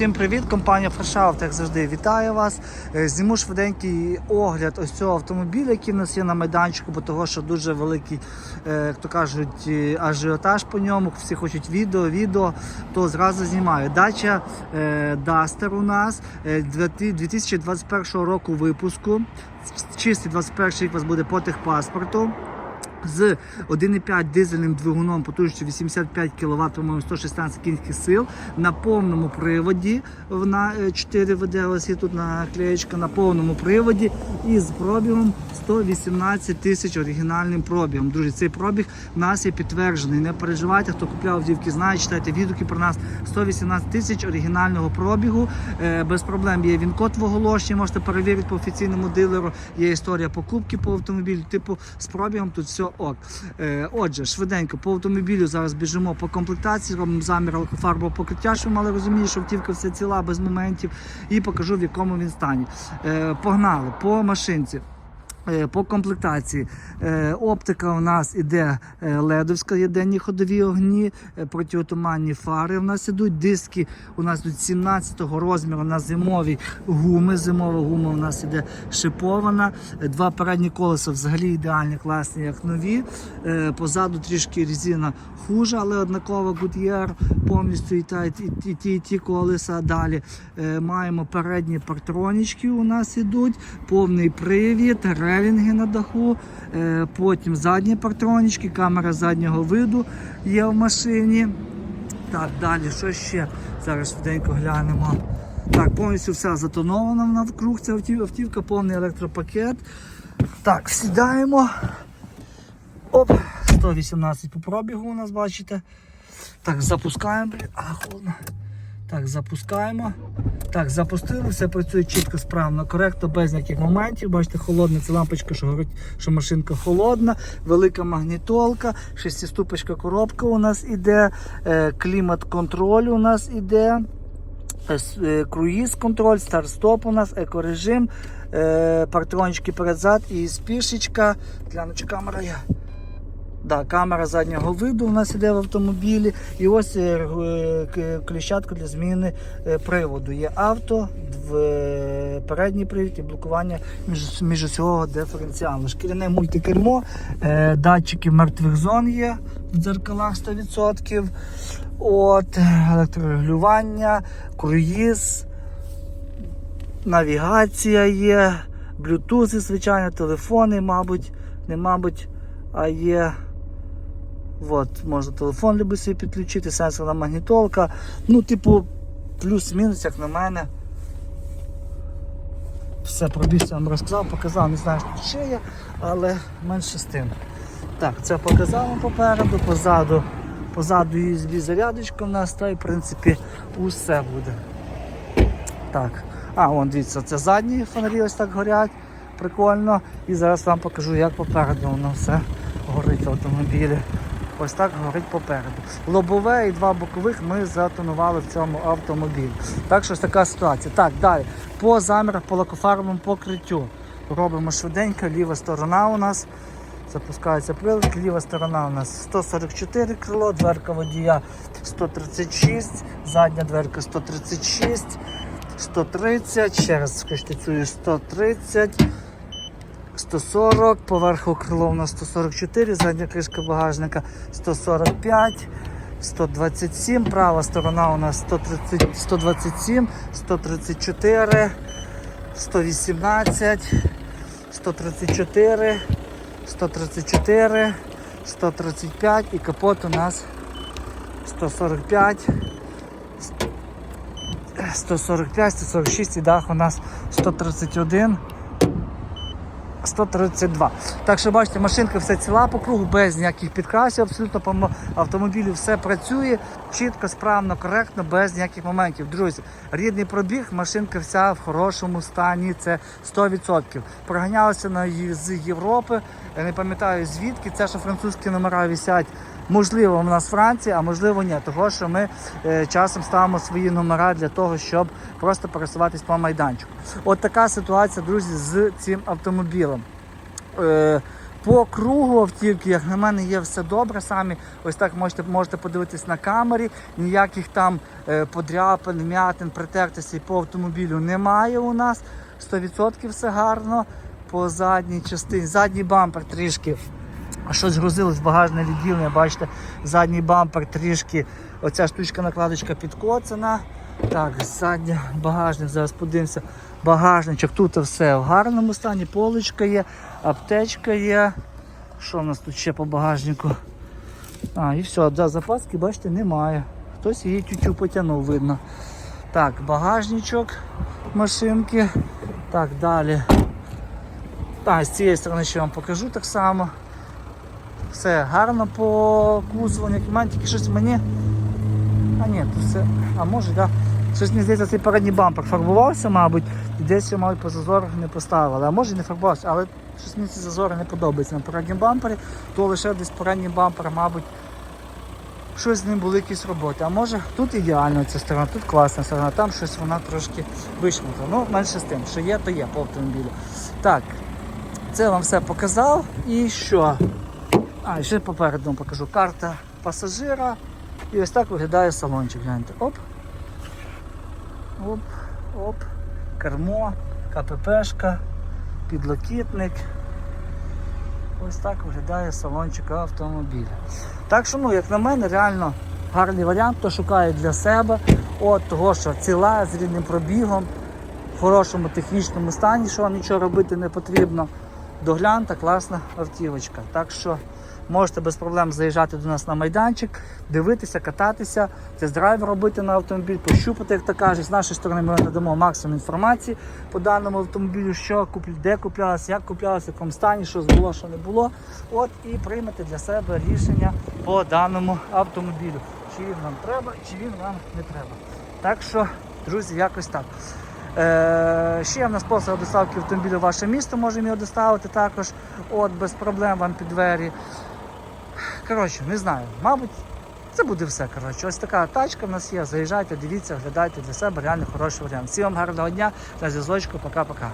Всім привіт, компанія Фрешаут, як завжди, вітаю вас. Е, Зніму швиденький огляд ось цього автомобіля, який в нас є на майданчику, бо того, що дуже великий, е, як то кажуть, е, ажіотаж по ньому. Всі хочуть відео, відео, то зразу знімаю. Дача Duster у нас е, 2021 року випуску. Чистий 21 рік у вас буде по техпаспорту. З 1,5 дизельним двигуном потужністю 85 кВт, по-моєму, 116 кінських сил на повному приводі. Вона 4 ВД, є тут наклеєчка на повному приводі і з пробігом 118 тисяч оригінальним пробігом. Друзі, цей пробіг в нас є підтверджений. Не переживайте, хто купляв автівки, знає, читайте відгуки про нас. 118 тисяч оригінального пробігу. Е, Без проблем є він код в оголошенні, можете перевірити по офіційному дилеру. Є історія покупки по автомобілю. Типу з пробігом тут все ок. Е, Отже, швиденько по автомобілю зараз біжимо по комплектації, робимо замір алкофарбового покриття, Що мали розуміти, що автівка вся ціла без моментів, і покажу в якому він стані. Е, Погнали по машинці. Е, По комплектації Е, оптика у нас іде е, ледовська, є денні ходові огні, протиотуманні фари. У нас ідуть диски. У нас тут 17-го розміру на зимові гуми. Зимова гума у нас іде шипована. Два передні колеса взагалі ідеальні, класні, як нові. Позаду трішки резина хуже, але однаково Goodyear повністю і, ті- і ті, і ті колеса. Далі маємо передні партронічки у нас ідуть, повний привід, релінги на даху, е, потім задні партронічки, камера заднього виду є в машині. Так, далі, що ще? Зараз швиденько глянемо. Так, повністю все затоновано навкруг. Ця автівка, повний електропакет. Так, сідаємо. Оп, 118 по пробігу у нас, бачите. Так, запускаємо. А, холодно. Так, запускаємо. Так, запустили, все працює чітко, справно, коректно, без ніяких моментів. Бачите, холодна це лампочка, що говорить, що машинка холодна, велика магнітолка, шестиступочка коробка у нас іде, е, клімат-контроль у нас іде. е, е, Круїз контроль, старт-стоп у нас, екорежим, партрончики перед-зад і спішечка. Глянучи, камера є. Да, камера заднього виду у нас іде в автомобілі. І ось е, е, кліщатка для зміни е, приводу. Є авто, передній привід і блокування між, міжосьового диференціалу. Шкіряне мультикермо, датчики мертвих зон є в дзеркалах 100%. От, електрорегулювання, круїз, навігація є, блютузи, звичайно, телефони, мабуть, не мабуть, а є. От, можна телефон любий собі підключити, сенсорна магнітолка. Ну, типу, плюс-мінус, як на мене. Все пробігся вам розказав, показав, не знаю, що ще є, але менше з тим. Так, це показав вам попереду, позаду, позаду USB зарядочка в нас, та й в принципі усе буде. Так. А, вон дивіться, це задні фонарі ось так горять. Прикольно. І зараз вам покажу, як попереду воно все горить в автомобілі. Ось так горить попереду. Лобове і два бокових ми затонували в цьому автомобілі. Так що ось така ситуація. Так, далі. По замірах по лакофарбовому покриттю. Робимо швиденько, ліва сторона у нас. Запускається прилад, ліва сторона у нас 144 крило, дверка водія 136, задня дверка 136, 130, ще раз скажіть, 130, 140, поверху крило у нас 144, задня кришка багажника 145, 127, права сторона у нас 130, 127, 134, 118, 134, 134, 135 і капот у нас 145, 145, 146 і дах у нас 131. 132. Так що бачите, машинка все ціла по кругу, без ніяких підкрасів, абсолютно по автомобілю все працює чітко, справно, коректно, без ніяких моментів. Друзі, рідний пробіг, машинка вся в хорошому стані, це 100%. Проганялася на з Європи, не пам'ятаю звідки. Це що французькі номера висять. Можливо, у нас Франція, а можливо, ні. Того, що ми е, часом ставимо свої номера для того, щоб просто пересуватись по майданчику. От така ситуація, друзі, з цим автомобілем. Е, По кругу автівки, як на мене, є все добре. Самі ось так можете, можете подивитись на камері. Ніяких там е, подряпин, вмятин, притертостей по автомобілю немає у нас. 100% все гарно. По задній частині. Задній бампер трішки. Щось грузилось в багажне відділення, бачите, задній бампер трішки, оця штучка накладочка підкоцана. Так, задня багажник, зараз подивимося. Багажничок, тут все в гарному стані, поличка є, аптечка є. Що в нас тут ще по багажнику? А, і все, да, запаски, бачите, немає. Хтось її тютю потягнув, видно. Так, багажничок машинки. Так, далі. Так, з цієї сторони ще вам покажу так само. Все гарно по як тільки щось мені. А ні, тут все. А може, так. Да. Щось мені здається, цей передній бампер фарбувався, мабуть, і десь його, мабуть, по зазорах не поставили. А може не фарбувався, але щось мені ці зазори не подобаються на передньому бампері, то лише десь передній бампер, мабуть, щось з ним були якісь роботи. А може тут ідеально ця сторона, тут класна сторона, там щось вона трошки вишмутла. Ну, менше з тим, що є, то є по автомобілю. Так, це вам все показав. І що? А, ще попереду вам покажу карта пасажира. І ось так виглядає салончик. Гляньте. Оп. Оп, оп. Кермо, КППшка, підлокітник. Ось так виглядає салончик автомобіля. Так що, ну, як на мене, реально гарний варіант, хто шукає для себе. От того, що ціла з рідним пробігом, в хорошому технічному стані, що вам нічого робити не потрібно. Доглянута, класна автівочка. Так що можете без проблем заїжджати до нас на майданчик, дивитися, кататися, тест-драйв робити на автомобіль, пощупати, як то кажуть. З нашої сторони ми надамо максимум інформації по даному автомобілю, що куплю, де куплялося, як куплялося, в якому стані, що було, що не було. От і приймете для себе рішення по даному автомобілю. Чи він вам треба, чи він вам не треба. Так що, друзі, якось так. Е, ще в нас послуга доставки автомобіля в ваше місто, можемо його доставити також. От, без проблем вам під двері. Коротше, не знаю, мабуть, це буде все. Коротше, ось така тачка в нас є. Заїжджайте, дивіться, глядайте для себе реально хороший варіант. Всім вам гарного дня, на зв'язочку, пока-пока.